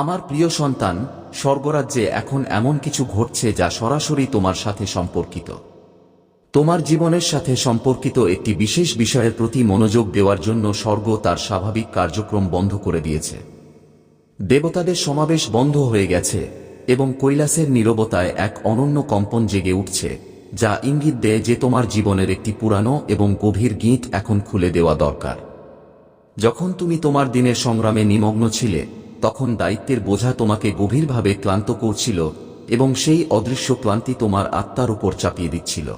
আমার প্রিয় সন্তান, স্বর্গরাজ্যে এখন এমন কিছু ঘটছে যা সরাসরি তোমার সাথে সম্পর্কিত। তোমার জীবনের সাথে সম্পর্কিত একটি বিশেষ বিষয়ের প্রতি মনোযোগ দেওয়ার জন্য স্বর্গ তার স্বাভাবিক কার্যক্রম বন্ধ করে দিয়েছে। দেবতাদের সমাবেশ বন্ধ হয়ে গেছে এবং কৈলাসের নীরবতায় এক অনন্য কম্পন জেগে উঠছে, যা ইঙ্গিত দেয় যে তোমার জীবনের একটি পুরানো এবং গভীর গীত এখন খুলে দেওয়া দরকার। যখন তুমি তোমার দিনের সংগ্রামে নিমগ্ন ছিলে তখন দায়িত্বের বোঝা তোমাকে গভীরভাবে ক্লান্ত করছিল এবং সেই অদৃশ্য ক্লান্তি তোমার আত্মার উপর চাপিয়ে দিচ্ছিল।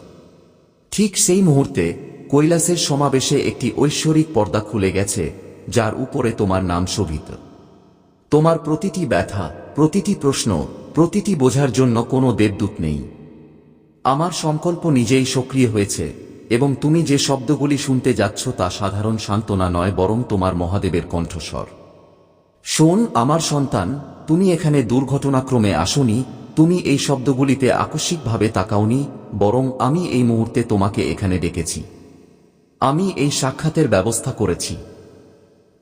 ঠিক সেই মুহূর্তে কৈলাসের সমাবেশে একটি ঐশ্বরিক পর্দা খুলে গেছে, যার উপরে তোমার নাম শোভিত। তোমার প্রতিটি ব্যথা, প্রতিটি প্রশ্ন, প্রতিটি বোঝার জন্য কোনো দেবদূত নেই। আমার সংকল্প নিজেই সক্রিয় হয়েছে এবং তুমি যে শব্দগুলি শুনতে যাচ্ছ তা সাধারণ সান্ত্বনা নয়, বরং তোমার মহাদেবের কণ্ঠস্বর। শোন, আমার সন্তান, তুমি এখানে দুর্ঘটনাক্রমে আসনি, তুমি এই শব্দগুলিতে আকস্মিকভাবে তাকাওনি, বরং আমি এই মুহূর্তে তোমাকে এখানে ডেকেছি। আমি এই সাক্ষাতের ব্যবস্থা করেছি।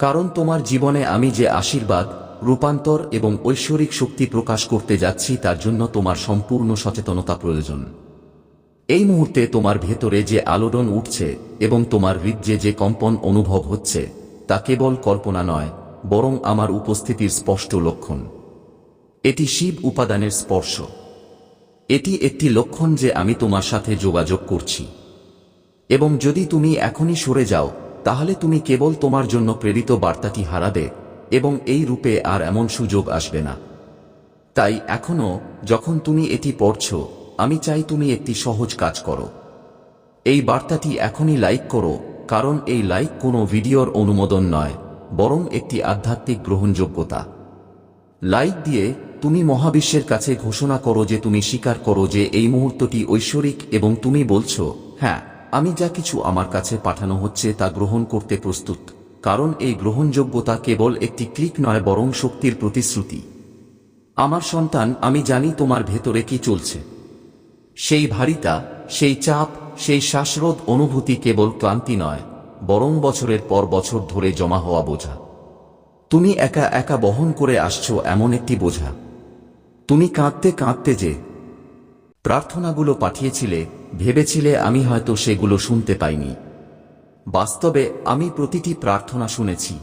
কারণ তোমার জীবনে আমি যে আশীর্বাদ, রূপান্তর এবং ঐশ্বরিক শক্তি প্রকাশ করতে যাচ্ছি তার জন্য তোমার সম্পূর্ণ সচেতনতা প্রয়োজন। এই মুহূর্তে তোমার ভেতরে যে আলোড়ন উঠছে এবং তোমার হৃদয়ে যে কম্পন অনুভব হচ্ছে, তা কেবল কল্পনা নয় বরং আমার উপস্থিতির স্পষ্ট লক্ষণ। এটি শিব উপাদানের স্পর্শ। এটি একটি লক্ষণ যে আমি তোমার সাথে যোগাযোগ করছি। এবং যদি তুমি এখনই সরে যাও, তাহলে তুমি কেবল তোমার জন্য প্রেরিত বার্তাটি হারাবে, এবং এই রূপে আর এমন সুযোগ আসবে না। তাই এখনও যখন তুমি এটি পড়ছ, আমি চাই তুমি একটি সহজ কাজ করো। এই বার্তাটি এখনই লাইক করো, কারণ এই লাইক কোনো ভিডিওর অনুমোদন নয়। বরং একটি আধ্যাত্মিক গ্রহণযোগ্যতা। লাইক দিয়ে তুমি মহাবিশ্বের কাছে ঘোষণা করো যে তুমি স্বীকার করো যে এই মুহূর্তটি ঐশ্বরিক এবং তুমি বলছো হ্যাঁ আমি যা কিছু আমার কাছে পাঠানো হচ্ছে তা গ্রহণ করতে প্রস্তুত। কারণ এই গ্রহণযোগ্যতা কেবল একটি ক্লিক নয়, বরং শক্তির প্রতিশ্রুতি। আমার সন্তান, আমি জানি তোমার ভেতরে কি চলছে। সেই ভারিতা, সেই চাপ, সেই শ্বাসরোধ অনুভূতি কেবল ক্লান্তি নয়। বরং বছরের পর বছর ধরে জমা হওয়া বোঝা। তুমি একা একা বহন করে আসছ এমন একটি বোঝা। তুমি কাঁদতে কাঁদতে যে প্রার্থনাগুলো পাঠিয়েছিলে, ভেবেছিলে আমি হয়তো সেগুলো শুনতে পাইনি। বাস্তবে আমি প্রতিটি প্রার্থনা শুনেছি।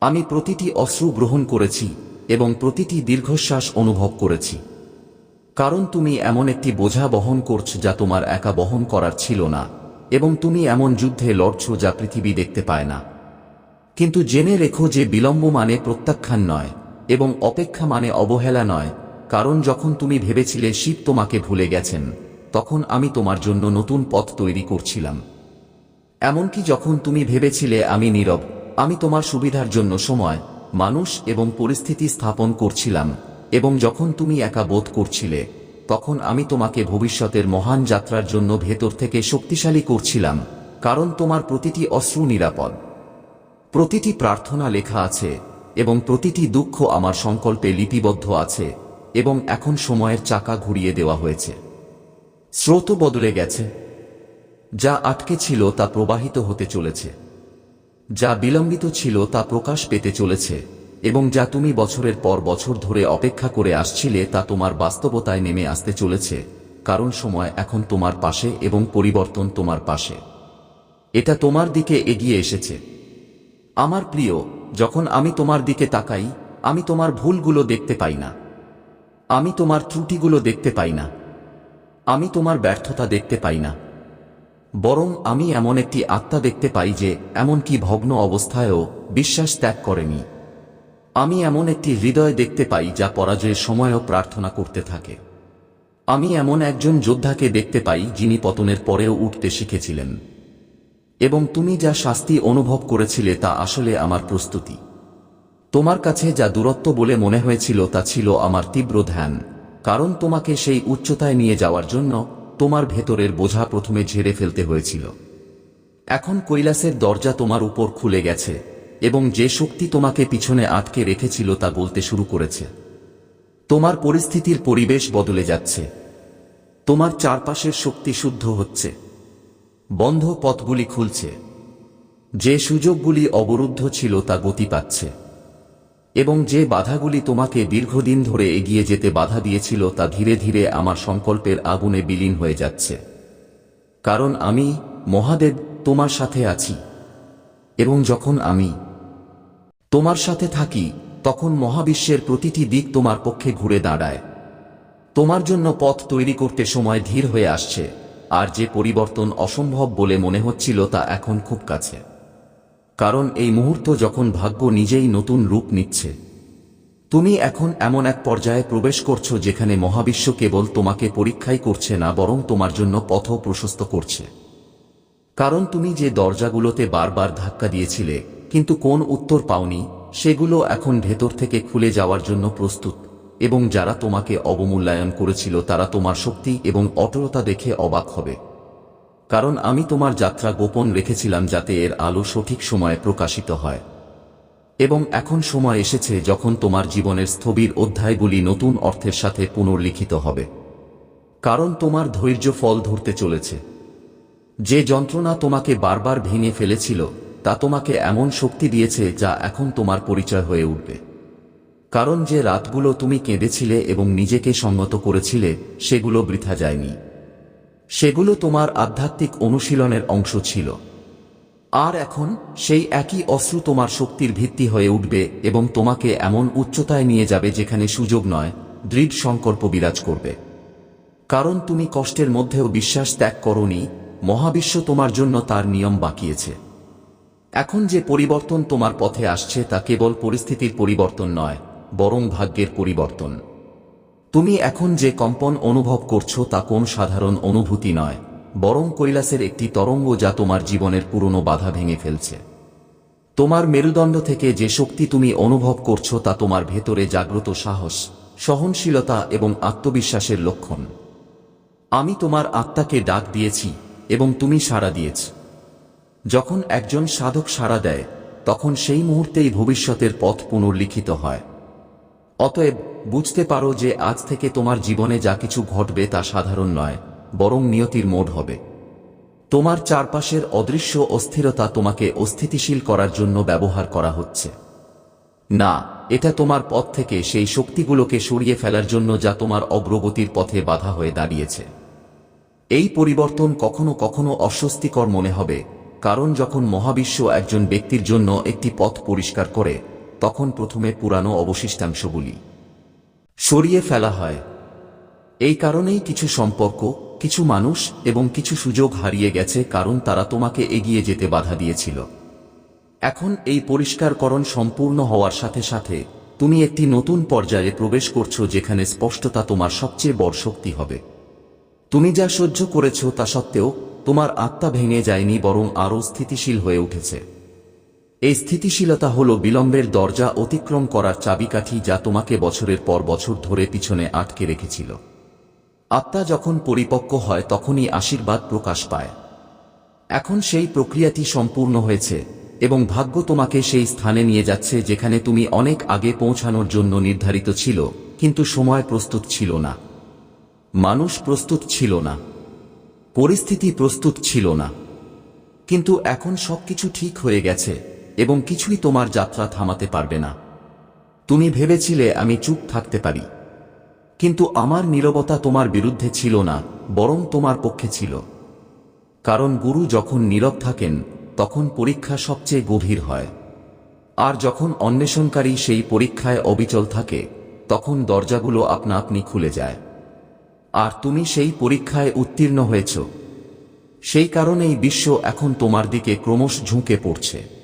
আমি প্রতিটি অশ্রু গ্রহণ করেছি এবং প্রতিটি দীর্ঘশ্বাস অনুভব করেছি। কারণ তুমি এমন একটি বোঝা বহন করছ যা তোমার একা বহন করার ছিল না। এবং তুমি এমন যুদ্ধে লড়ছ যা পৃথিবী দেখতে পায় না। কিন্তু জেনে রেখো যে বিলম্ব মানে প্রত্যাখ্যান নয়, এবং অপেক্ষা মানে অবহেলা নয়, কারণ যখন তুমি ভেবেছিলে শিব তোমাকে ভুলে গেছেন, তখন আমি তোমার জন্য নতুন পথ তৈরি করছিলাম। এমনকি যখন তুমি ভেবেছিলে আমি নীরব, আমি তোমার সুবিধার জন্য সময়, মানুষ এবং পরিস্থিতি স্থাপন করছিলাম, এবং যখন তুমি একা বোধ করছিলে তখন আমি তোমাকে ভবিষ্যতের মহান যাত্রার জন্য ভেতর থেকে শক্তিশালী করছিলাম, কারণ তোমার প্রতিটি অশ্রু নিরাপদ। প্রতিটি প্রার্থনা লেখা আছে, এবং প্রতিটি দুঃখ আমার সংকল্পে লিপিবদ্ধ আছে, এবং এখন সময়ের চাকা ঘুরিয়ে দেওয়া হয়েছে। স্রোত বদলে গেছে। যা আটকে ছিল তা প্রবাহিত হতে চলেছে। যা বিলম্বিত ছিল তা প্রকাশ পেতে চলেছে। এবং যা তুমি বছরের পর বছর ধরে অপেক্ষা করে আসছিলে তা তোমার বাস্তবতায় নেমে আসতে চলেছে, কারণ সময় এখন তোমার পাশে এবং পরিবর্তন তোমার পাশে। এটা তোমার দিকে এগিয়ে এসেছে। আমার প্রিয়, যখন আমি তোমার দিকে তাকাই, আমি তোমার ভুলগুলো দেখতে পাই না। আমি তোমার ত্রুটিগুলো দেখতে পাই না। আমি তোমার ব্যর্থতা দেখতে পাই না। বরং আমি এমন একটি আত্মা দেখতে পাই যে, এমনকি ভগ্ন অবস্থায়ও বিশ্বাস ত্যাগ করেনি। আমি এমন একটি হৃদয় দেখতে পাই যা পরাজয়ের সময়ও প্রার্থনা করতে থাকে। আমি এমন একজন যোদ্ধাকে দেখতে পাই যিনি পতনের পরেও উঠতে শিখেছিলেন। এবং তুমি যা শাস্তি অনুভব করেছিলে তা আসলে আমার প্রস্তুতি। তোমার কাছে যা দূরত্ব বলে মনে হয়েছিল তা ছিল আমার তীব্র ধ্যান। কারণ তোমাকে সেই উচ্চতায় নিয়ে যাওয়ার জন্য তোমার ভেতরের বোঝা প্রথমে ঝেড়ে ফেলতে হয়েছিল। এখন কৈলাসের দরজা তোমার উপর খুলে গেছে। এবং যে শক্তি তোমাকে পিছনে আটকে রেখেছিল তা বলতে শুরু করেছে। তোমার পরিস্থিতির পরিবেশ বদলে যাচ্ছে। তোমার চারপাশের শক্তি শুদ্ধ হচ্ছে। বন্ধ পথগুলি খুলছে। যে সুযোগগুলি অবরুদ্ধ ছিল তা গতি পাচ্ছে। এবং যে বাধাগুলি তোমাকে দীর্ঘদিন ধরে এগিয়ে যেতে বাধা দিয়েছিল তা ধীরে ধীরে আমার সংকল্পের আগুনে বিলীন হয়ে যাচ্ছে। কারণ আমি, মহাদেব, তোমার সাথে আছি। এবং যখন আমি তোমার সাথে থাকি, তখন মহাবিশ্বের প্রতিটি দিক তোমার পক্ষে ঘুরে দাঁড়ায়। তোমার জন্য পথ তৈরি করতে সময় ধীর হয়ে আসছে, আর যে পরিবর্তন অসম্ভব বলে মনে হচ্ছিল তা এখন খুব কাছে। কারণ এই মুহূর্ত যখন ভাগ্য নিজেই নতুন রূপ নিচ্ছে। তুমি এখন এমন এক পর্যায়ে প্রবেশ করছ যেখানে মহাবিশ্ব কেবল তোমাকে পরীক্ষাই করছে না, বরং তোমার জন্য পথ প্রশস্ত করছে। কারণ তুমি যে দরজাগুলোতে বারবার ধাক্কা দিয়েছিলে কিন্তু কোন উত্তর পাওনি, সেগুলো এখন ভেতর থেকে খুলে যাওয়ার জন্য প্রস্তুত, এবং যারা তোমাকে অবমূল্যায়ন করেছিল তারা তোমার শক্তি এবং অটলতা দেখে অবাক হবে। কারণ আমি তোমার যাত্রা গোপন রেখেছিলাম যাতে এর আলো সঠিক সময়ে প্রকাশিত হয়। এবং এখন সময় এসেছে যখন তোমার জীবনের স্থবির অধ্যায়গুলি নতুন অর্থের সাথে পুনর্লিখিত হবে। কারণ তোমার ধৈর্য ফল ধরতে চলেছে। যে যন্ত্রণা তোমাকে বারবার ভেঙে ফেলেছিল তা তোমাকে এমন শক্তি দিয়েছে যা এখন তোমার পরিচয় হয়ে উঠবে। কারণ যে রাতগুলো তুমি কেঁদেছিলে এবং নিজেকে সঙ্গত করেছিলে, সেগুলো বৃথা যায়নি। সেগুলো তোমার আধ্যাত্মিক অনুশীলনের অংশ ছিল। আর এখন সেই একই অশ্রু তোমার শক্তির ভিত্তি হয়ে উঠবে এবং তোমাকে এমন উচ্চতায় নিয়ে যাবে যেখানে সুযোগ নয়, দৃঢ় সংকল্প বিরাজ করবে। কারণ তুমি কষ্টের মধ্যেও বিশ্বাস ত্যাগ করনি, মহাবিশ্ব তোমার জন্য তার নিয়ম বাকিয়েছে। এখন যে পরিবর্তন তোমার পথে আসছে তা কেবল পরিস্থিতির পরিবর্তন নয়, বরং ভাগ্যের পরিবর্তন। তুমি এখন যে কম্পন অনুভব করছ তা কোন সাধারণ অনুভূতি নয়, বরং কৈলাসের একটি তরঙ্গ যা তোমার জীবনের পুরনো বাধা ভেঙে ফেলছে। তোমার মেরুদণ্ড থেকে যে শক্তি তুমি অনুভব করছ তা তোমার ভেতরে জাগ্রত সাহস, সহনশীলতা এবং আত্মবিশ্বাসের লক্ষণ। আমি তোমার আত্মাকে ডাক দিয়েছি এবং তুমি সাড়া দিয়েছ। যখন একজন সাধক সাড়া দেয়, তখন সেই মুহূর্তেই ভবিষ্যতের পথ পুনর্লিখিত হয়। অতএব, বুঝতে পারো যে আজ থেকে তোমার জীবনে যা কিছু ঘটবে তা সাধারণ নয়, বরং নিয়তির মোড হবে। তোমার চারপাশের অদৃশ্য অস্থিরতা তোমাকে অস্থিতিশীল করার জন্য ব্যবহার করা হচ্ছে। না, এটা তোমার পথ থেকে সেই শক্তিগুলোকে সরিয়ে ফেলার জন্য যা তোমার অগ্রগতির পথে বাধা হয়ে দাঁড়িয়েছে। এই পরিবর্তন কখনো কখনো অস্বস্তিকর মনে হবে কারণ যখন মহাবিশ্ব একজন ব্যক্তির জন্য একটি পথ পরিষ্কার করে, তখন প্রথমে পুরানো অবশিষ্টাংশগুলি সরিয়ে ফেলা হয়। এই কারণেই কিছু সম্পর্ক, কিছু মানুষ এবং কিছু সুযোগ হারিয়ে গেছে কারণ তারা তোমাকে এগিয়ে যেতে বাধা দিয়েছিল। এখন এই পরিষ্কারকরণ সম্পূর্ণ হওয়ার সাথে সাথে, তুমি একটি নতুন পর্যায়ে প্রবেশ করছ যেখানে স্পষ্টতা তোমার সবচেয়ে বড় শক্তি হবে। তুমি যা সহ্য করেছ তা সত্ত্বেও তোমার আত্মা ভেঙে যায়নি, বরং আরও স্থিতিশীল হয়ে উঠেছে। এই স্থিতিশীলতা হল বিলম্বের দরজা অতিক্রম করার চাবিকাঠি যা তোমাকে বছরের পর বছর ধরে পিছনে আটকে রেখেছিল। আত্মা যখন পরিপক্ক হয়, তখনই আশীর্বাদ প্রকাশ পায়। এখন সেই প্রক্রিয়াটি সম্পূর্ণ হয়েছে, এবং ভাগ্য তোমাকে সেই স্থানে নিয়ে যাচ্ছে যেখানে তুমি অনেক আগে পৌঁছানোর জন্য নির্ধারিত ছিল, কিন্তু সময় প্রস্তুত ছিল না। মানুষ প্রস্তুত ছিল না। পরিস্থিতি প্রস্তুত ছিল না। কিন্তু এখন সবকিছু ঠিক হয়ে গেছে এবং কিছুই তোমার যাত্রা থামাতে পারবে না। তুমি ভেবেছিলে আমি চুপ থাকতে পারি। কিন্তু আমার নীরবতা তোমার বিরুদ্ধে ছিল না, বরং তোমার পক্ষে ছিল। কারণ গুরু যখন নীরব থাকেন, তখন পরীক্ষা সবচেয়ে গভীর হয়। আর যখন অন্বেষণকারী সেই পরীক্ষায় অবিচল থাকে, তখন দরজাগুলো আপনা আপনি খুলে যায়। আর তুমি সেই পরীক্ষায় উত্তীর্ণ হয়েছ। সেই কারণেই বিশ্ব এখন তোমার দিকে ক্রমশ ঝুঁকে পড়ছে।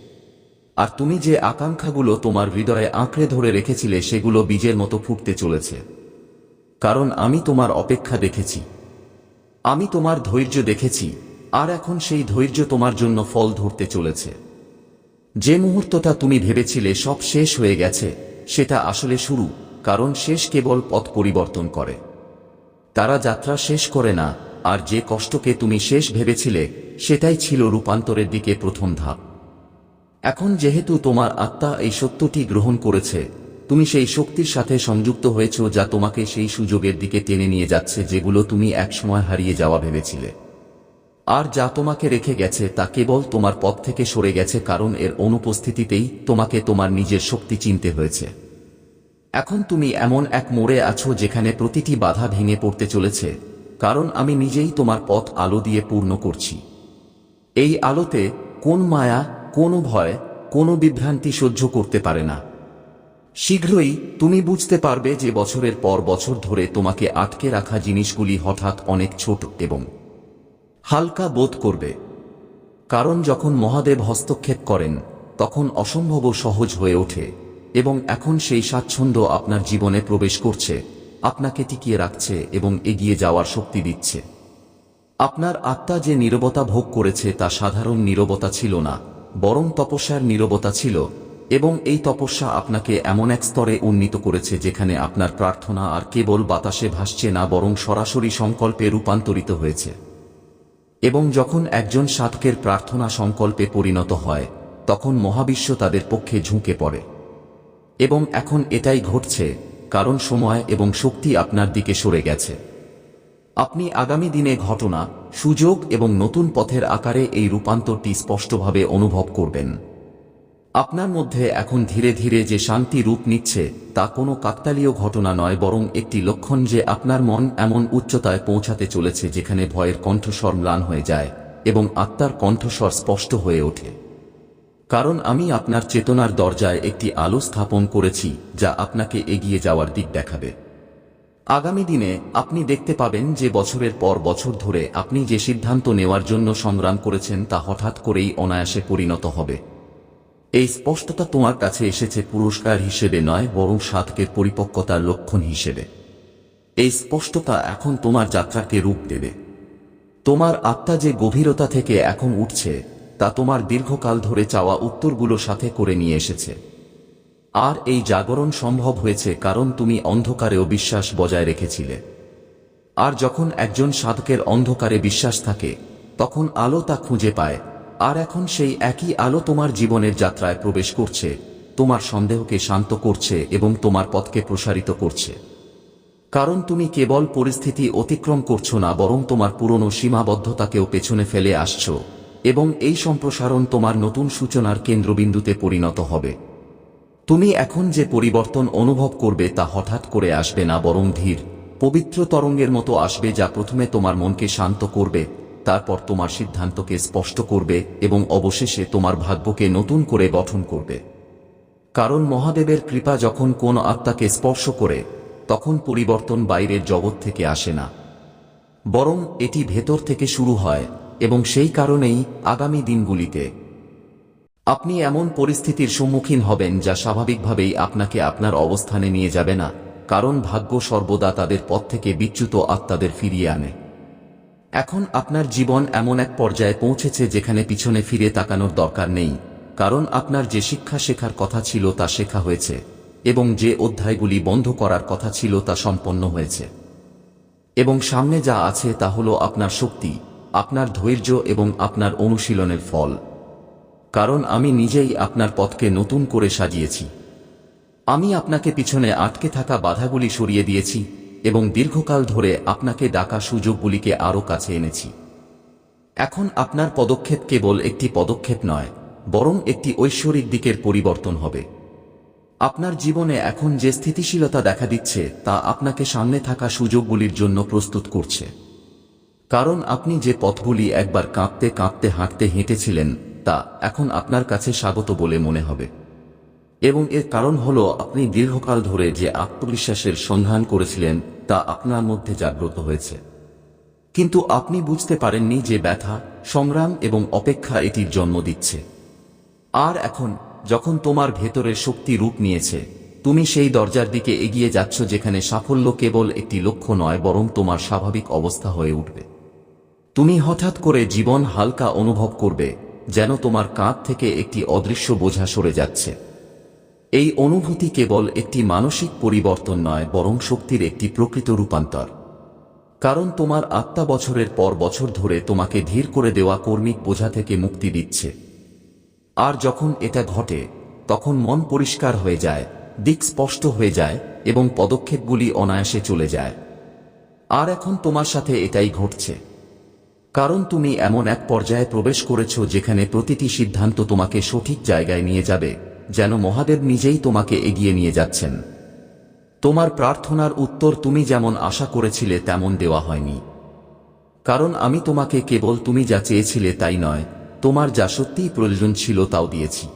আর তুমি যে আকাঙ্ক্ষাগুলো তোমার হৃদয়ে আঁকড়ে ধরে রেখেছিলে সেগুলো বীজের মতো ফুটতে চলেছে। কারণ আমি তোমার অপেক্ষা দেখেছি। আমি তোমার ধৈর্য দেখেছি, আর এখন সেই ধৈর্য তোমার জন্য ফল ধরতে চলেছে। যে মুহূর্তটা তুমি ভেবেছিলে সব শেষ হয়ে গেছে, সেটা আসলে শুরু, কারণ শেষ কেবল পথ পরিবর্তন করে। তারা যাত্রা শেষ করে না, আর যে কষ্টকে তুমি শেষ ভেবেছিলে, সেটাই ছিল রূপান্তরের দিকে প্রথম ধাপ। এখন যেহেতু তোমার আত্মা এই সত্যটি গ্রহণ করেছে, তুমি সেই শক্তির সাথে সংযুক্ত হয়েছ যা তোমাকে সেই সুযোগের দিকে টেনে নিয়ে যাচ্ছে যেগুলো তুমি একসময় হারিয়ে যাওয়া ভেবেছিলে। আর যা তোমাকে রেখে গেছে তা কেবল তোমার পথ থেকে সরে গেছে কারণ এর অনুপস্থিতিতেই তোমাকে তোমার নিজের শক্তি চিনতে হয়েছে। এখন তুমি এমন এক মোড়ে আছো যেখানে প্রতিটি বাধা ভেঙে পড়তে চলেছে, কারণ আমি নিজেই তোমার পথ আলো দিয়ে পূর্ণ করছি। এই আলোতে কোন মায়া, কোনো ভয়, কোনো বিভ্রান্তি সহ্য করতে পারে না। শীঘ্রই তুমি বুঝতে পারবে যে বছরের পর বছর ধরে তোমাকে আটকে রাখা জিনিসগুলি হঠাৎ অনেক ছোট এবং হালকা বোধ করবে। কারণ যখন মহাদেব হস্তক্ষেপ করেন, তখন অসম্ভব সহজ হয়ে ওঠে। এবং এখন সেই স্বাচ্ছন্দ্য আপনার জীবনে প্রবেশ করছে, আপনাকে টিকিয়ে রাখছে এবং এগিয়ে যাওয়ার শক্তি দিচ্ছে। আপনার আত্মা যে নীরবতা ভোগ করেছে তা সাধারণ নীরবতা ছিল না, বরং তপস্যার নীরবতা ছিল, এবং এই তপস্যা আপনাকে এমন এক স্তরে উন্নীত করেছে যেখানে আপনার প্রার্থনা আর কেবল বাতাসে ভাসছে না, বরং সরাসরি সংকল্পে রূপান্তরিত হয়েছে। এবং যখন একজন সাধকের প্রার্থনা সংকল্পে পরিণত হয়, তখন মহাবিশ্ব তাদের পক্ষে ঝুঁকে পড়ে। এবং এখন এটাই ঘটছে, কারণ সময় এবং শক্তি আপনার দিকে সরে গেছে। আপনি আগামী দিনে ঘটনা, সুযোগ এবং নতুন পথের আকারে এই রূপান্তরটি স্পষ্টভাবে অনুভব করবেন। আপনার মধ্যে এখন ধীরে ধীরে যে শান্তি রূপ নিচ্ছে, তা কোনো কাকতালীয় ঘটনা নয়, বরং একটি লক্ষণ যে আপনার মন এমন উচ্চতায় পৌঁছাতে চলেছে যেখানে ভয়ের কণ্ঠস্বর ম্লান হয়ে যায় এবং আত্মার কণ্ঠস্বর স্পষ্ট হয়ে ওঠে। কারণ আমি আপনার চেতনার দরজায় একটি আলো স্থাপন করেছি, যা আপনাকে এগিয়ে যাওয়ার দিক দেখাবে। আগামী দিনে আপনি দেখতে পাবেন যে বছরের পর বছর ধরে আপনি যে সিদ্ধান্ত নেওয়ার জন্য সংগ্রাম করেছেন তা হঠাৎ করেই অনায়াসে পরিণত হবে। এই স্পষ্টতা তোমার কাছে এসেছে পুরস্কার হিসেবে নয়, বরং সাধকের পরিপক্কতার লক্ষণ হিসেবে। এই স্পষ্টতা এখন তোমার যাত্রাকে রূপ দেবে। তোমার আত্মা যে গভীরতা থেকে এখন উঠছে তা তোমার দীর্ঘকাল ধরে চাওয়া উত্তরগুলো সাথে করে নিয়ে এসেছে। আর এই জাগরণ সম্ভব হয়েছে কারণ তুমি অন্ধকারেও বিশ্বাস বজায় রেখেছিলে। আর যখন একজন সাধকের অন্ধকারে বিশ্বাস থাকে, তখন আলো তা খুঁজে পায়। আর এখন সেই একই আলো তোমার জীবনের যাত্রায় প্রবেশ করছে, তোমার সন্দেহকে শান্ত করছে এবং তোমার পথকে প্রসারিত করছে। কারণ তুমি কেবল পরিস্থিতি অতিক্রম করছ না, বরং তোমার পুরনো সীমাবদ্ধতাকেও পেছনে ফেলে আসছো। এবং এই সম্প্রসারণ তোমার নতুন সূচনার কেন্দ্রবিন্দুতে পরিণত হবে। তুমি এখন যে পরিবর্তন অনুভব করবে তা হঠাৎ করে আসবে না বরং ধীর, পবিত্র তরঙ্গের মতো আসবে যা প্রথমে তোমার মনকে শান্ত করবে, তারপর তোমার সিদ্ধান্তকে স্পষ্ট করবে এবং অবশেষে তোমার ভাগ্যকে নতুন করে গঠন করবে। কারণ মহাদেবের কৃপা যখন কোন আত্মাকে স্পর্শ করে, তখন পরিবর্তন বাইরের জগৎ থেকে আসে না। বরং এটি ভেতর থেকে শুরু হয় এবং সেই কারণেই আগামী দিনগুলিতে আপনি এমন পরিস্থিতির সম্মুখীন হবেন যা স্বাভাবিকভাবেই আপনাকে আপনার অবস্থানে নিয়ে যাবে না, কারণ ভাগ্য সর্বদা তাদের পথ থেকে বিচ্যুত আত্মাদের ফিরিয়ে আনে। এখন আপনার জীবন এমন এক পর্যায়ে পৌঁছেছে যেখানে পিছনে ফিরে তাকানোর দরকার নেই, কারণ আপনার যে শিক্ষা শেখার কথা ছিল তা শেখা হয়েছে, এবং যে অধ্যায়গুলি বন্ধ করার কথা ছিল তা সম্পন্ন হয়েছে। এবং সামনে যা আছে তা হল আপনার শক্তি আপনার ধৈর্য এবং আপনার অনুশীলনের ফল। কারণ আমি নিজেই আপনার পথকে নতুন করে সাজিয়েছি। আমি আপনাকে পিছনে আটকে থাকা বাধাগুলি সরিয়ে দিয়েছি এবং দীর্ঘকাল ধরে আপনাকে ডাকা সুযোগগুলিকে আরও কাছে এনেছি। এখন আপনার পদক্ষেপ কেবল একটি পদক্ষেপ নয়, বরং একটি ঐশ্বরিক দিকের পরিবর্তন হবে। আপনার জীবনে এখন যে স্থিতিশীলতা দেখা দিচ্ছে তা আপনাকে সামনে থাকা সুযোগগুলির জন্য প্রস্তুত করছে। কারণ আপনি যে পথগুলি একবার কাঁপতে কাঁপতে হাঁটতে হেঁটেছিলেন, তা এখন আপনার কাছে স্বাগত বলে মনে হবে। এবং এর কারণ হল আপনি দীর্ঘকাল ধরে যে আত্মবিশ্বাসের সন্ধান করেছিলেন, তা আপনার মধ্যে জাগ্রত হয়েছে। কিন্তু আপনি বুঝতে পারেননি যে ব্যথা, সংগ্রাম এবং অপেক্ষা এটির জন্ম দিচ্ছে। আর এখন, যখন তোমার ভেতরের শক্তি রূপ নিয়েছে, তুমি সেই দরজার দিকে এগিয়ে যাচ্ছ যেখানে সাফল্য কেবল একটি লক্ষ্য নয়, বরং তোমার স্বাভাবিক অবস্থা হয়ে উঠবে। তুমি হঠাৎ করে জীবন হালকা অনুভব করবে, যেন তোমার কাঁধ থেকে একটি অদৃশ্য বোঝা সরে যাচ্ছে। এই অনুভূতি কেবল একটি মানসিক পরিবর্তন নয়, বরং শক্তির একটি প্রকৃত রূপান্তর। কারণ তোমার আত্মা বছরের পর বছর ধরে তোমাকে ধীর করে দেওয়া কর্মিক বোঝা থেকে মুক্তি দিচ্ছে। আর যখন এটা ঘটে, তখন মন পরিষ্কার হয়ে যায়, দিক স্পষ্ট হয়ে যায়, এবং পদক্ষেপগুলি অনায়াসে চলে যায়। আর এখন তোমার সাথে এটাই ঘটছে। কারণ তুমি এমন এক পর্যায়ে প্রবেশ করেছ যেখানে প্রতিটি সিদ্ধান্ত তোমাকে সঠিক জায়গায় নিয়ে যাবে, যেন মহাদেব নিজেই তোমাকে এগিয়ে নিয়ে যাচ্ছেন। তোমার প্রার্থনার উত্তর তুমি যেমন আশা করেছিলে তেমন দেওয়া হয়নি। কারণ আমি তোমাকে কেবল তুমি যা চেয়েছিলে তাই নয়, তোমার যা সত্যিই প্রয়োজন ছিল তাও দিয়েছি।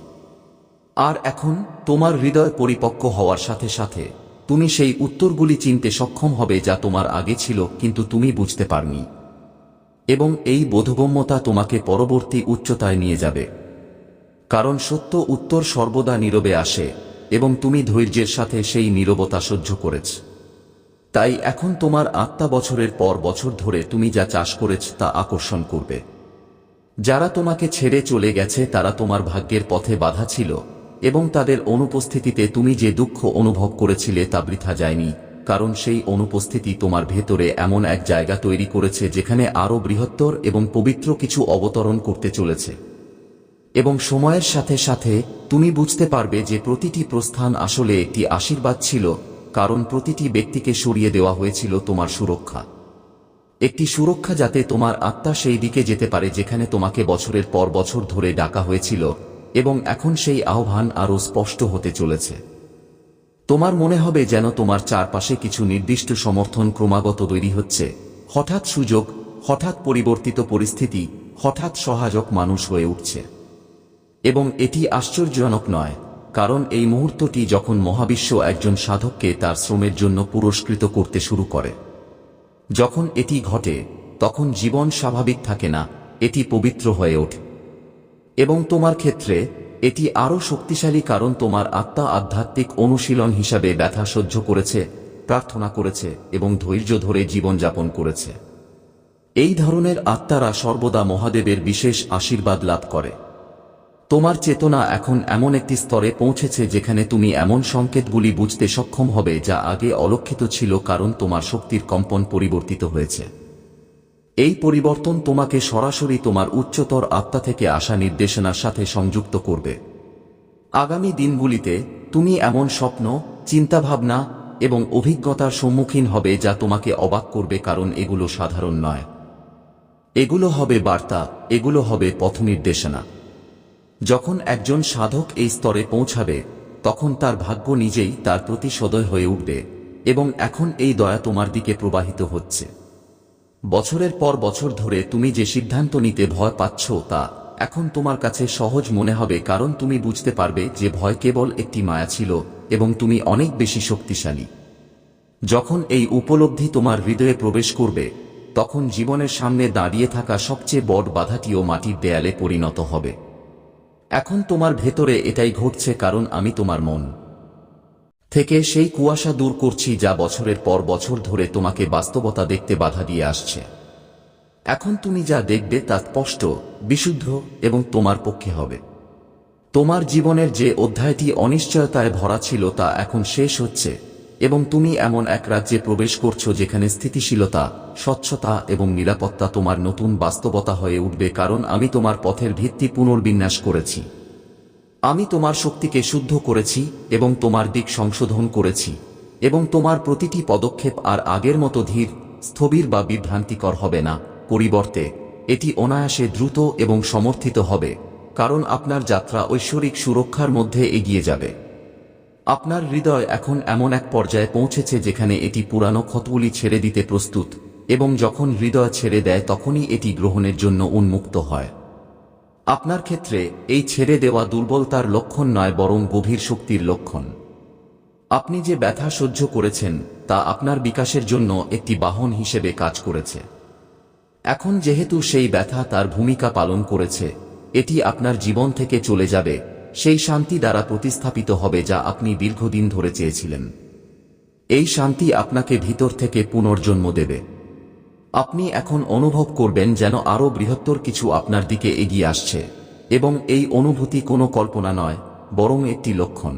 আর এখন, তোমার হৃদয় পরিপক্ক হওয়ার সাথে সাথে, তুমি সেই উত্তরগুলি চিনতে সক্ষম হবে যা তোমার আগে ছিল, কিন্তু তুমি বুঝতে পারনি। এবং এই বোধগম্যতা তোমাকে পরবর্তী উচ্চতায় নিয়ে যাবে। কারণ সত্য উত্তর সর্বদা নীরবে আসে, এবং তুমি ধৈর্যের সাথে সেই নীরবতা সহ্য করেছ। তাই এখন তোমার আত্মা বছরের পর বছর ধরে তুমি যা চাষ করেছ তা আকর্ষণ করবে। যারা তোমাকে ছেড়ে চলে গেছে তারা তোমার ভাগ্যের পথে বাধা ছিল, এবং তাদের অনুপস্থিতিতে তুমি যে দুঃখ অনুভব করেছিলে তা বৃথা যায়নি। কারণ সেই অনুপস্থিতি তোমার ভেতরে এমন এক জায়গা তৈরি করেছে যেখানে আরও বৃহত্তর এবং পবিত্র কিছু অবতরণ করতে চলেছে। এবং সময়ের সাথে সাথে তুমি বুঝতে পারবে যে প্রতিটি প্রস্থান আসলে একটি আশীর্বাদ ছিল, কারণ প্রতিটি ব্যক্তিকে সরিয়ে দেওয়া হয়েছিল তোমার সুরক্ষা। একটি সুরক্ষা যাতে তোমার আত্মা সেই দিকে যেতে পারে যেখানে তোমাকে বছরের পর বছর ধরে ডাকা হয়েছিল, এবং এখন সেই আহ্বান আরও স্পষ্ট হতে চলেছে। তোমার মনে হবে যেন তোমার চারপাশে কিছু নির্দিষ্ট সমর্থন ক্রমাগত তৈরি হচ্ছে। হঠাৎ সুযোগ, হঠাৎ পরিবর্তিত পরিস্থিতি, হঠাৎ সহায়ক মানুষ হয়ে উঠছে। এবং এটি আশ্চর্যজনক নয়, কারণ এই মুহূর্তটি যখন মহাবিশ্ব একজন সাধককে তার শ্রমের জন্য পুরস্কৃত করতে শুরু করে। যখন এটি ঘটে, তখন জীবন স্বাভাবিক থাকে না, এটি পবিত্র হয়ে ওঠে। এবং তোমার ক্ষেত্রে এটি আরও শক্তিশালী কারণ তোমার আত্মা আধ্যাত্মিক অনুশীলন হিসাবে ব্যথা সহ্য করেছে, প্রার্থনা করেছে এবং ধৈর্য ধরে জীবনযাপন করেছে। এই ধরনের আত্মারা সর্বদা মহাদেবের বিশেষ আশীর্বাদ লাভ করে। তোমার চেতনা এখন এমন একটি স্তরে পৌঁছেছে যেখানে তুমি এমন সংকেতগুলি বুঝতে সক্ষম হবে যা আগে অলক্ষিত ছিল কারণ তোমার শক্তির কম্পন পরিবর্তিত হয়েছে। এই পরিবর্তন তোমাকে সরাসরি তোমার উচ্চতর আত্মা থেকে আসা নির্দেশনার সাথে সংযুক্ত করবে। আগামী দিনগুলিতে তুমি এমন স্বপ্ন, চিন্তাভাবনা এবং অভিজ্ঞতার সম্মুখীন হবে যা তোমাকে অবাক করবে কারণ এগুলো সাধারণ নয়। এগুলো হবে বার্তা, এগুলো হবে পথ নির্দেশনা। যখন একজন সাধক এই স্তরে পৌঁছাবে, তখন তার ভাগ্য নিজেই তার প্রতি সদয় হয়ে উঠবে এবং এখন এই দয়া তোমার দিকে প্রবাহিত হচ্ছে। বছরের পর বছর ধরে তুমি যে সিদ্ধান্ত নিতে ভয় পাচ্ছ তা এখন তোমার কাছে সহজ মনে হবে কারণ তুমি বুঝতে পারবে যে ভয় কেবল একটি মায়া ছিল এবং তুমি অনেক বেশি শক্তিশালী। যখন এই উপলব্ধি তোমার হৃদয়ে প্রবেশ করবে, তখন জীবনের সামনে দাঁড়িয়ে থাকা সবচেয়ে বড় বাধাটিও মাটির দেয়ালে পরিণত হবে। এখন তোমার ভেতরে এটাই ঘটছে কারণ আমি তোমার মন। থেকে সেই কুয়াশা দূর করছি যা বছরের পর বছর ধরে তোমাকে বাস্তবতা দেখতে বাধা দিয়ে আসছে। এখন তুমি যা দেখবে তা স্পষ্ট, বিশুদ্ধ এবং তোমার পক্ষে হবে। তোমার জীবনের যে অধ্যায়টি অনিশ্চয়তায় ভরা ছিল তা এখন শেষ হচ্ছে এবং তুমি এমন এক রাজ্যে প্রবেশ করছ যেখানে স্থিতিশীলতা, স্বচ্ছতা এবং নিরাপত্তা তোমার নতুন বাস্তবতা হয়ে উঠবে কারণ আমি তোমার পথের ভিত্তি পুনর্বিন্যাস করেছি। আমি তোমার শক্তিকে শুদ্ধ করেছি এবং তোমার দিক সংশোধন করেছি, এবং তোমার প্রতিটি পদক্ষেপ আর আগের মতো ধীর, স্থবির বা বিভ্রান্তিকর হবে না। পরিবর্তে, এটি অনায়াসে দ্রুত এবং সমর্থিত হবে, কারণ আপনার যাত্রা ঐশ্বরিক সুরক্ষার মধ্যে এগিয়ে যাবে। আপনার হৃদয় এখন এমন এক পর্যায়ে পৌঁছেছে যেখানে এটি পুরানো ক্ষতগুলি ছেড়ে দিতে প্রস্তুত, এবং যখন হৃদয় ছেড়ে দেয় তখনই এটি গ্রহণের জন্য উন্মুক্ত হয়। আপনার ক্ষেত্রে এই ছেড়ে দেওয়া দুর্বলতার লক্ষণ নয় বরং গভীর শক্তির লক্ষণ। আপনি যে ব্যথা সহ্য করেছেন, তা আপনার বিকাশের জন্য একটি বাহন হিসেবে কাজ করেছে। এখন যেহেতু সেই ব্যথা তার ভূমিকা পালন করেছে, এটি আপনার জীবন থেকে চলে যাবে, সেই শান্তি দ্বারা প্রতিস্থাপিত হবে যা আপনি দীর্ঘদিন ধরে চেয়েছিলেন। এই শান্তি আপনাকে ভিতর থেকে পুনর্জন্ম দেবে। আপনি এখন অনুভব করবেন যেন আরও বৃহত্তর কিছু আপনার দিকে এগিয়ে আসছে, এবং এই অনুভূতি কোনো কল্পনা নয়, বরং একটি লক্ষণ।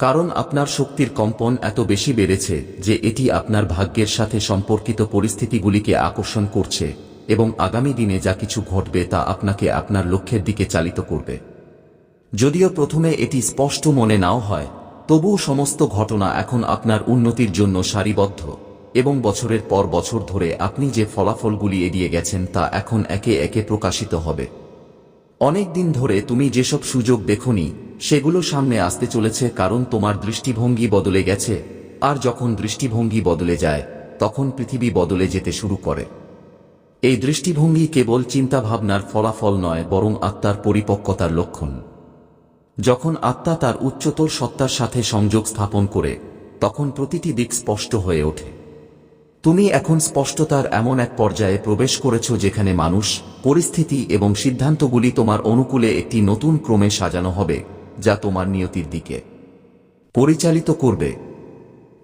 কারণ আপনার শক্তির কম্পন এত বেশি বেড়েছে যে এটি আপনার ভাগ্যের সাথে সম্পর্কিত পরিস্থিতিগুলিকে আকর্ষণ করছে, এবং আগামী দিনে যা কিছু ঘটবে তা আপনাকে আপনার লক্ষ্যের দিকে চালিত করবে। যদিও প্রথমে এটি স্পষ্ট মনে নাও হয়, তবুও সমস্ত ঘটনা এখন আপনার উন্নতির জন্য সারিবদ্ধ। এবং বছরের পর বছর ধরে আপনি যে ফলাফলগুলি এড়িয়ে গেছেন তা এখন একে একে প্রকাশিত হবে। অনেক দিন ধরে তুমি যেসব সুযোগ দেখনি, সেগুলো সামনে আসতে চলেছে কারণ তোমার দৃষ্টিভঙ্গি বদলে গেছে। আর যখন দৃষ্টিভঙ্গি বদলে যায়, তখন পৃথিবী বদলে যেতে শুরু করে। এই দৃষ্টিভঙ্গি কেবল চিন্তাভাবনার ফলাফল নয়, বরং আত্মার পরিপক্কতার লক্ষণ। যখন আত্মা তার উচ্চতর সত্তার সাথে সংযোগ স্থাপন করে, তখন প্রতিটি দিক স্পষ্ট হয়ে ওঠে। তুমি এখন স্পষ্টতার এমন এক পর্যায়ে প্রবেশ করেছ যেখানে মানুষ, পরিস্থিতি এবং সিদ্ধান্তগুলি তোমার অনুকূলে একটি নতুন ক্রমে সাজানো হবে, যা তোমার নিয়তির দিকে পরিচালিত করবে।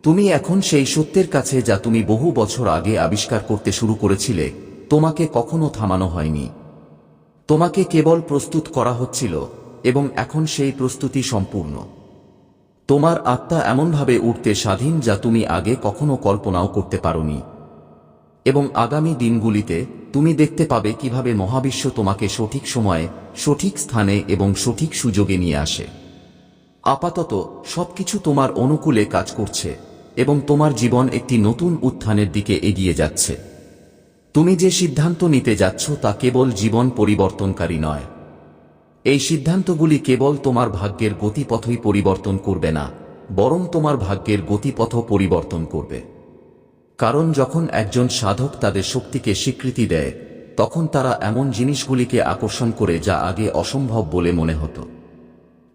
তুমি এখন সেই সত্যের কাছে যা তুমি বহু বছর আগে আবিষ্কার করতে শুরু করেছিলে, তোমাকে কখনো থামানো হয়নি। তোমাকে কেবল প্রস্তুত করা হচ্ছিল, এবং এখন সেই প্রস্তুতি সম্পূর্ণ। তোমার আত্মা এমনভাবে উঠতে স্বাধীন যা তুমি আগে কখনো কল্পনাও করতে পারোনি। এবং আগামী দিনগুলিতে তুমি দেখতে পাবে কীভাবে মহাবিশ্ব তোমাকে সঠিক সময়ে, সঠিক স্থানে এবং সঠিক সুযোগে নিয়ে আসে। আপাতত সবকিছু তোমার অনুকূলে কাজ করছে এবং তোমার জীবন একটি নতুন উত্থানের দিকে এগিয়ে যাচ্ছে। তুমি যে সিদ্ধান্ত নিতে যাচ্ছ তা কেবল জীবন পরিবর্তনকারী নয়। এই সিদ্ধান্তগুলি কেবল তোমার ভাগ্যের গতিপথই পরিবর্তন করবে না, বরং তোমার ভাগ্যের গতিপথ পরিবর্তন করবে। কারণ যখন একজন সাধক তাদের শক্তিকে স্বীকৃতি দেয়, তখন তারা এমন জিনিসগুলিকে আকর্ষণ করে যা আগে অসম্ভব বলে মনে হতো।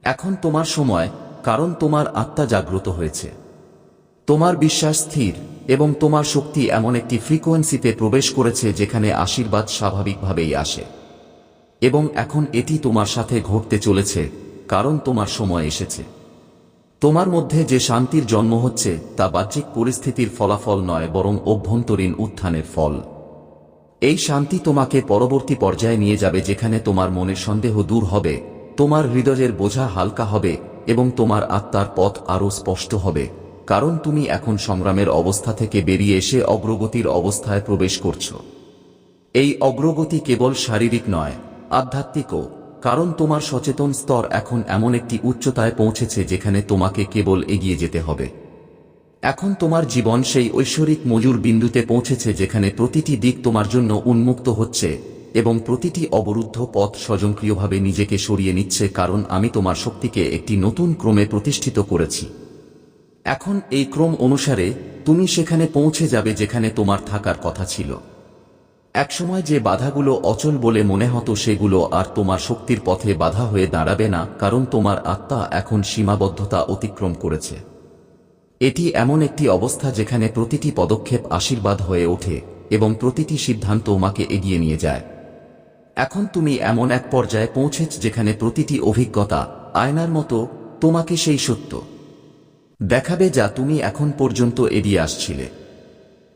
এখন তোমার সময়, কারণ তোমার আত্মা জাগ্রত হয়েছে। তোমার বিশ্বাস স্থির, এবং তোমার শক্তি এমন একটি ফ্রিকোয়েন্সিতে প্রবেশ করেছে যেখানে আশীর্বাদ স্বাভাবিকভাবেই আসে। এবং এখন এটি তোমার সাথে ঘটতে চলেছে, কারণ তোমার সময় এসেছে। তোমার মধ্যে যে শান্তির জন্ম হচ্ছে, তা বাহ্যিক পরিস্থিতির ফলাফল নয়, বরং অভ্যন্তরীণ উত্থানের ফল। এই শান্তি তোমাকে পরবর্তী পর্যায়ে নিয়ে যাবে, যেখানে তোমার মনের সন্দেহ দূর হবে, তোমার হৃদয়ের বোঝা হালকা হবে, এবং তোমার আত্মার পথ আরও স্পষ্ট হবে, কারণ তুমি এখন সংগ্রামের অবস্থা থেকে বেরিয়ে এসে অগ্রগতির অবস্থায় প্রবেশ করছ। এই অগ্রগতি কেবল শারীরিক নয় আধ্যাত্মিকও কারণ তোমার সচেতন স্তর এখন এমন একটি উচ্চতায় পৌঁছেছে যেখানে তোমাকে কেবল এগিয়ে যেতে হবে। এখন তোমার জীবন সেই ঐশ্বরিক মজুর বিন্দুতে পৌঁছেছে যেখানে প্রতিটি দিক তোমার জন্য উন্মুক্ত হচ্ছে এবং প্রতিটি অবরুদ্ধ পথ স্বয়ংক্রিয়ভাবে নিজেকে সরিয়ে নিচ্ছে কারণ আমি তোমার শক্তিকে একটি নতুন ক্রমে প্রতিষ্ঠিত করেছি। এখন এই ক্রম অনুসারে তুমি সেখানে পৌঁছে যাবে যেখানে তোমার থাকার কথা ছিল। একসময় যে বাধাগুলো অচল বলে মনে হতো সেগুলো আর তোমার শক্তির পথে বাধা হয়ে দাঁড়াবে না, কারণ তোমার আত্মা এখন সীমাবদ্ধতা অতিক্রম করেছে। এটি এমন একটি অবস্থা যেখানে প্রতিটি পদক্ষেপ আশীর্বাদ হয়ে ওঠে এবং প্রতিটি সিদ্ধান্ত তোমাকে এগিয়ে নিয়ে যায়। এখন তুমি এমন এক পর্যায়ে পৌঁছেছ যেখানে প্রতিটি অভিজ্ঞতা, আয়নার মতো, তোমাকে সেই সত্য দেখাবে যা তুমি এখন পর্যন্ত এড়িয়ে আসছিলে।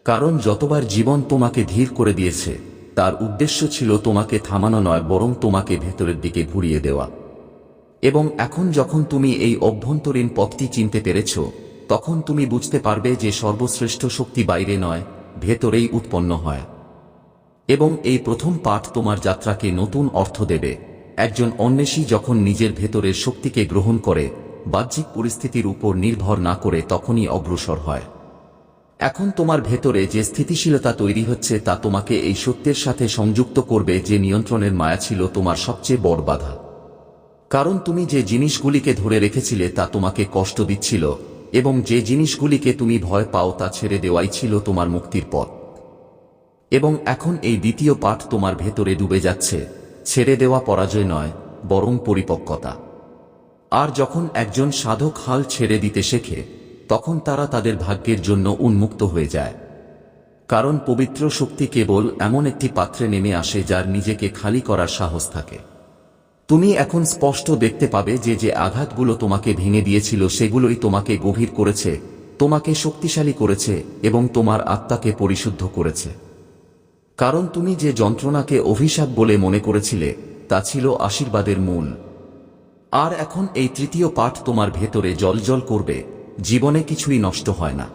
কারণ যতবার জীবন তোমাকে ধীর করে দিয়েছে, তার উদ্দেশ্য ছিল তোমাকে থামানো নয়, বরং তোমাকে ভেতরের দিকে ঘুরিয়ে দেওয়া। এবং এখন যখন তুমি এই অভ্যন্তরীণ পথটি চিনতে পেরেছ, তখন তুমি বুঝতে পারবে যে সর্বশ্রেষ্ঠ শক্তি বাইরে নয়, ভেতরেই উৎপন্ন হয়। এবং এই প্রথম পাঠ তোমার যাত্রাকে নতুন অর্থ দেবে। একজন অন্বেষী যখন নিজের ভেতরের শক্তিকে গ্রহণ করে, বাহ্যিক পরিস্থিতির উপর নির্ভর না করে তখনই অগ্রসর হয়। এখন তোমার ভেতরে যে স্থিতিশীলতা তৈরি হচ্ছে তা তোমাকে এই সত্যের সাথে সংযুক্ত করবে যে নিয়ন্ত্রণের মায়া ছিল তোমার সবচেয়ে বড় বাধা। কারণ তুমি যে জিনিসগুলিকে ধরে রেখেছিলে তা তোমাকে কষ্ট দিচ্ছিল, এবং যে জিনিসগুলিকে তুমি ভয় পাও তা ছেড়ে দেওয়াই ছিল তোমার মুক্তির পথ। এবং এখন এই দ্বিতীয় পাঠ তোমার ভেতরে ডুবে যাচ্ছে, ছেড়ে দেওয়া পরাজয় নয়, বরং পরিপক্কতা। আর যখন একজন সাধক হাল ছেড়ে দিতে শেখে তখন তারা তাদের ভাগ্যের জন্য উন্মুক্ত হয়ে যায়। কারণ পবিত্র শক্তি কেবল এমন একটি পাত্রে নেমে আসে যার নিজেকে খালি করার সাহস থাকে। তুমি এখন স্পষ্ট দেখতে পাবে যে যে আঘাতগুলো তোমাকে ভেঙে দিয়েছিল সেগুলোই তোমাকে গভীর করেছে, তোমাকে শক্তিশালী করেছে এবং তোমার আত্মাকে পরিশুদ্ধ করেছে। কারণ তুমি যে যন্ত্রণাকে অভিশাপ বলে মনে করেছিলে, তা ছিল আশীর্বাদের মূল। আর এখন এই তৃতীয় পাঠ তোমার ভেতরে জলজল করবে। জীবনে কিছুই নষ্ট হয় না।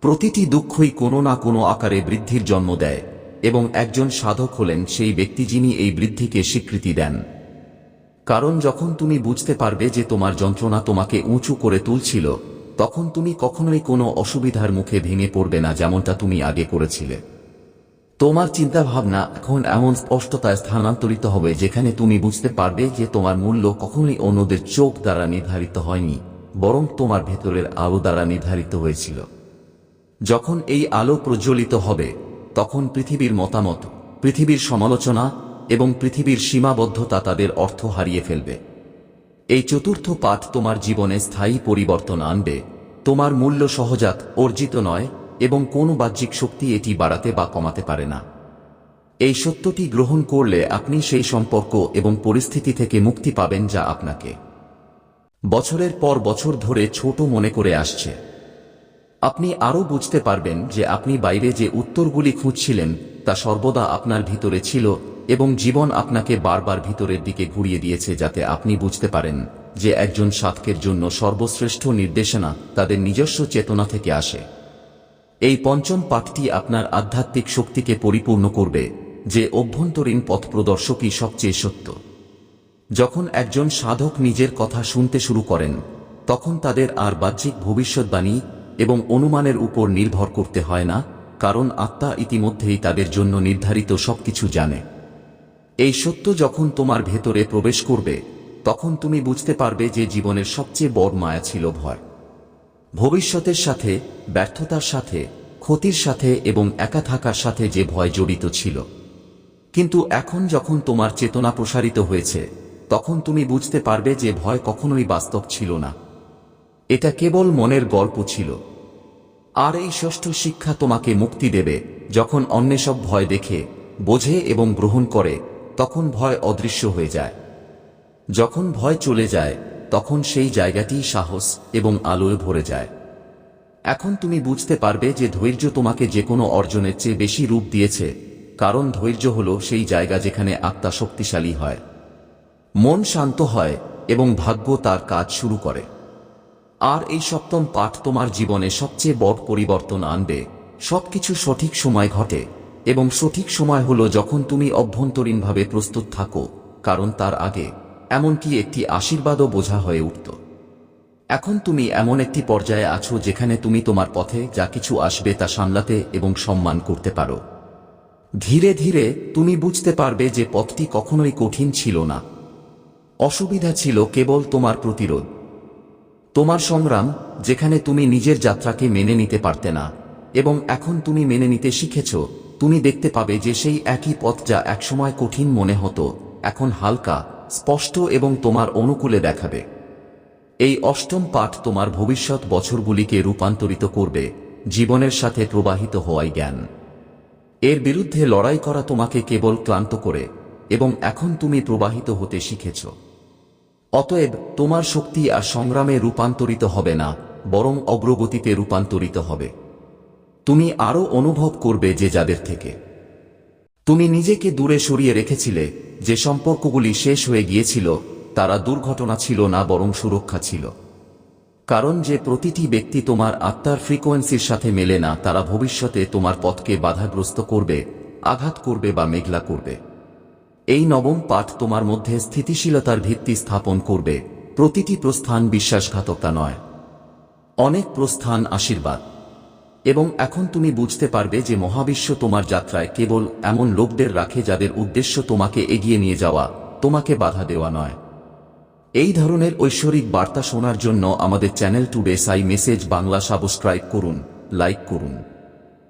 প্রতিটি দুঃখই কোনো না কোনো আকারে বৃদ্ধির জন্ম দেয় এবং একজন সাধক হলেন সেই ব্যক্তি যিনি এই বৃদ্ধিকে স্বীকৃতি দেন। কারণ যখন তুমি বুঝতে পারবে যে তোমার যন্ত্রণা তোমাকে উঁচু করে তুলছিল, তখন তুমি কখনোই কোনো অসুবিধার মুখে ভেঙে পড়বে না যেমনটা তুমি আগে করেছিলে। তোমার চিন্তাভাবনা এখন এমন স্পষ্টতায় স্থানান্তরিত হবে যেখানে তুমি বুঝতে পারবে যে তোমার মূল্য কখনোই অন্যদের চোখ দ্বারা নির্ধারিত হয়নি। বরং তোমার ভেতরের আলো দ্বারা নির্ধারিত হয়েছিল। যখন এই আলো প্রজ্বলিত হবে, তখন পৃথিবীর মতামত, পৃথিবীর সমালোচনা এবং পৃথিবীর সীমাবদ্ধতা তাদের অর্থ হারিয়ে ফেলবে। এই চতুর্থ পাঠ তোমার জীবনে স্থায়ী পরিবর্তন আনবে। তোমার মূল্য সহজাত, অর্জিত নয় এবং কোনো বাহ্যিক শক্তি এটি বাড়াতে বা কমাতে পারে না। এই সত্যটি গ্রহণ করলে আপনি সেই সম্পর্ক এবং পরিস্থিতি থেকে মুক্তি পাবেন যা আপনাকে বছরের পর বছর ধরে ছোট মনে করে আসছে। আপনি আরও বুঝতে পারবেন যে আপনি বাইরে যে উত্তরগুলি খুঁজছিলেন, তা সর্বদা আপনার ভিতরে ছিল এবং জীবন আপনাকে বারবার ভিতরের দিকে ঘুরিয়ে দিয়েছে যাতে আপনি বুঝতে পারেন যে একজন সাধকের জন্য সর্বশ্রেষ্ঠ নির্দেশনা তাদের নিজস্ব চেতনা থেকে আসে। এই পঞ্চম পাঠটি আপনার আধ্যাত্মিক শক্তিকে পরিপূর্ণ করবে, যে অভ্যন্তরীণ পথ প্রদর্শকই সবচেয়ে সত্য। যখন একজন সাধক নিজের কথা শুনতে শুরু করেন, তখন তাদের আর বাহ্যিক ভবিষ্যৎবাণী এবং অনুমানের উপর নির্ভর করতে হয় না, কারণ আত্মা ইতিমধ্যেই তাদের জন্য নির্ধারিত সবকিছু জানে। এই সত্য যখন তোমার ভেতরে প্রবেশ করবে, তখন তুমি বুঝতে পারবে যে জীবনের সবচেয়ে বড় মায়া ছিল ভয়। ভবিষ্যতের সাথে, ব্যর্থতার সাথে, ক্ষতির সাথে এবং একা থাকার সাথে যে ভয় জড়িত ছিল। কিন্তু এখন যখন তোমার চেতনা প্রসারিত হয়েছে তখন তুমি বুঝতে পারবে যে ভয় কখনোই বাস্তব ছিল না। এটা কেবল মনের গল্প ছিল। আর এই ষষ্ঠ শিক্ষা তোমাকে মুক্তি দেবে, যখন অন্যসব ভয় দেখে, বোঝে এবং গ্রহণ করে, তখন ভয় অদৃশ্য হয়ে যায়। যখন ভয় চলে যায়, তখন সেই জায়গাটি সাহস এবং আলোয় ভরে যায়। এখন তুমি বুঝতে পারবে যে ধৈর্য তোমাকে যে কোনো অর্জনের চেয়ে বেশি রূপ দিয়েছে, কারণ ধৈর্য হল সেই জায়গা যেখানে আত্মা শক্তিশালী হয়। মন শান্ত হয় এবং ভাগ্য তার কাজ শুরু করে। আর এই সপ্তম পাঠ তোমার জীবনে সবচেয়ে বড় পরিবর্তন আনবে। সবকিছু সঠিক সময় ঘটে এবং সঠিক সময় হলো যখন তুমি অভ্যন্তরীণভাবে প্রস্তুত থাকো, কারণ তার আগে এমনকি একটি আশীর্বাদও বোঝা হয়ে উঠত। এখন তুমি এমন একটি পর্যায়ে আছো যেখানে তুমি তোমার পথে যা কিছু আসবে তা সামলাতে এবং সম্মান করতে পারো। ধীরে ধীরে তুমি বুঝতে পারবে যে পথটি কখনোই কঠিন ছিল না। অসুবিধা ছিল কেবল তোমার প্রতিরোধ। তোমার সংগ্রাম, যেখানে তুমি নিজের যাত্রাকে মেনে নিতে পারতে না, এবং এখন তুমি মেনে নিতে শিখেছ, তুমি দেখতে পাবে যে সেই একই পথ যা একসময় কঠিন মনে হতো, এখন হালকা, স্পষ্ট এবং তোমার অনুকূলে দেখাবে। এই অষ্টম পাঠ তোমার ভবিষ্যৎ বছরগুলিকে রূপান্তরিত করবে, জীবনের সাথে প্রবাহিত হওয়াই জ্ঞান। এর বিরুদ্ধে লড়াই করা তোমাকে কেবল ক্লান্ত করে এবং এখন তুমি প্রবাহিত হতে শিখেছ। অতএব তোমার শক্তি আর সংগ্রামে রূপান্তরিত হবে না, বরং অগ্রগতিতে রূপান্তরিত হবে। তুমি আরও অনুভব করবে যে যাদের থেকে। তুমি নিজেকে দূরে সরিয়ে রেখেছিলে, যে সম্পর্কগুলি শেষ হয়ে গিয়েছিল, তারা দুর্ঘটনা ছিল না, বরং সুরক্ষা ছিল। কারণ যে প্রতিটি ব্যক্তি তোমার আত্মার ফ্রিকোয়েন্সির সাথে মেলে না, তারা ভবিষ্যতে তোমার পথকে বাধাগ্রস্ত করবে, আঘাত করবে বা মেঘলা করবে। এই নবম পাঠ তোমার মধ্যে স্থিতিশীলতার ভিত্তি স্থাপন করবে। প্রতিটি প্রস্থান বিশ্বাসঘাতকতা নয়। অনেক প্রস্থান আশীর্বাদ। এবং এখন তুমি বুঝতে পারবে যে মহাবিশ্ব তোমার যাত্রায় কেবল এমন লোকদের রাখে যাদের উদ্দেশ্য তোমাকে এগিয়ে নিয়ে যাওয়া, তোমাকে বাধা দেওয়া নয়। এই ধরনের ঐশ্বরিক বার্তা শোনার জন্য আমাদের চ্যানেল টুডে সাই মেসেজ বাংলা সাবস্ক্রাইব করুন, লাইক করুন।